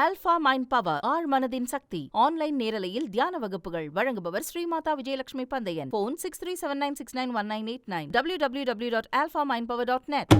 Alpha mind power ஆழ் மனதின் சக்தி. Online நேரலையில் தியான வகுப்புகள். வழங்குபவர் Srimatha Vijayalakshmi பந்தயன். Phone six three seven nine six nine one nine eight nine W W W dot alpha mind power dot net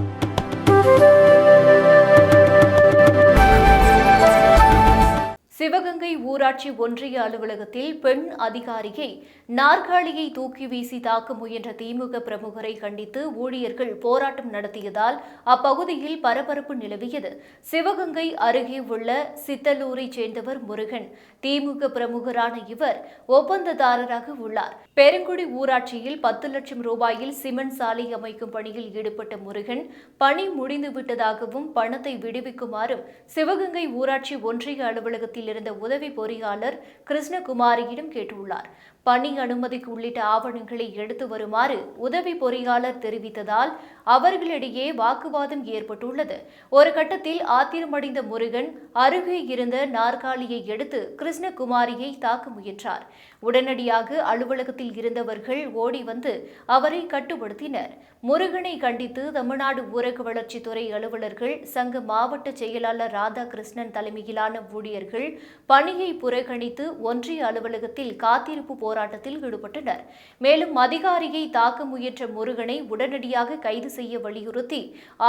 Sivaganga ஊராட்சி ஒன்றிய அலுவலகத்தில் பெண் அதிகாரியை நாற்காலியை தூக்கி வீசி தாக்க முயன்ற திமுக பிரமுகரை கண்டித்து ஊழியர்கள் போராட்டம் நடத்தியதால் அப்பகுதியில் பரபரப்பு நிலவியது. சிவகங்கை அருகே உள்ள சித்தலூரைச் சேர்ந்தவர் முருகன். திமுக பிரமுகரான இவர் ஒப்பந்ததாரராக உள்ளார். பெருங்குடி ஊராட்சியில் பத்து லட்சம் ரூபாயில் சிமெண்ட் சாலை அமைக்கும் பணியில் ஈடுபட்ட முருகன் பணி முடிந்துவிட்டதாகவும் பணத்தை விடுவிக்குமாறும் சிவகங்கை ஊராட்சி ஒன்றிய அலுவலகத்தில் இருந்த உதவி பொறியாளர் கிருஷ்ணகுமாரியிடம் கேட்டுள்ளார். பணி அனுமதிக்கு உள்ளிட்ட ஆவணங்களை எடுத்து வருமாறு உதவி பொறியாளர் தெரிவித்ததால் அவர்களிடையே வாக்குவாதம் ஏற்பட்டுள்ளது. ஒரு கட்டத்தில் ஆத்திரமடைந்த முருகன் அருகே இருந்த நாற்காலியை எடுத்து கிருஷ்ணகுமாரியை தாக்க முயன்றார். உடனடியாக அலுவலகத்தில் இருந்தவர்கள் ஓடி வந்து அவரை கட்டுப்படுத்தினர். முருகனை கண்டித்து தமிழ்நாடு ஊரக வளர்ச்சித்துறை அலுவலர்கள் சங்க மாவட்ட செயலாளர் ராதாகிருஷ்ணன் தலைமையிலான ஊழியர்கள் பணியை புறக்கணித்து ஒன்றிய அலுவலகத்தில் காத்திருப்பு போராட்டத்தில் ஈடுபட்டனர். மேலும் அதிகாரியை தாக்க முயன்ற முருகனை உடனடியாக கைது செய்ய வலியுறுத்தி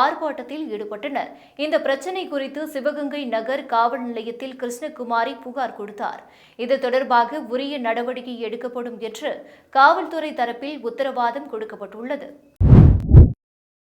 ஆர்ப்பாட்டத்தில் ஈடுபட்டனர். இந்த பிரச்சினை குறித்து சிவகங்கை நகர் காவல் நிலையத்தில் கிருஷ்ணகுமாரி புகார் கொடுத்தார். இது தொடர்பாக உரிய நடவடிக்கை எடுக்கப்படும் என்று காவல்துறை தரப்பில் உத்தரவாதம் கொடுக்கப்பட்டுள்ளது.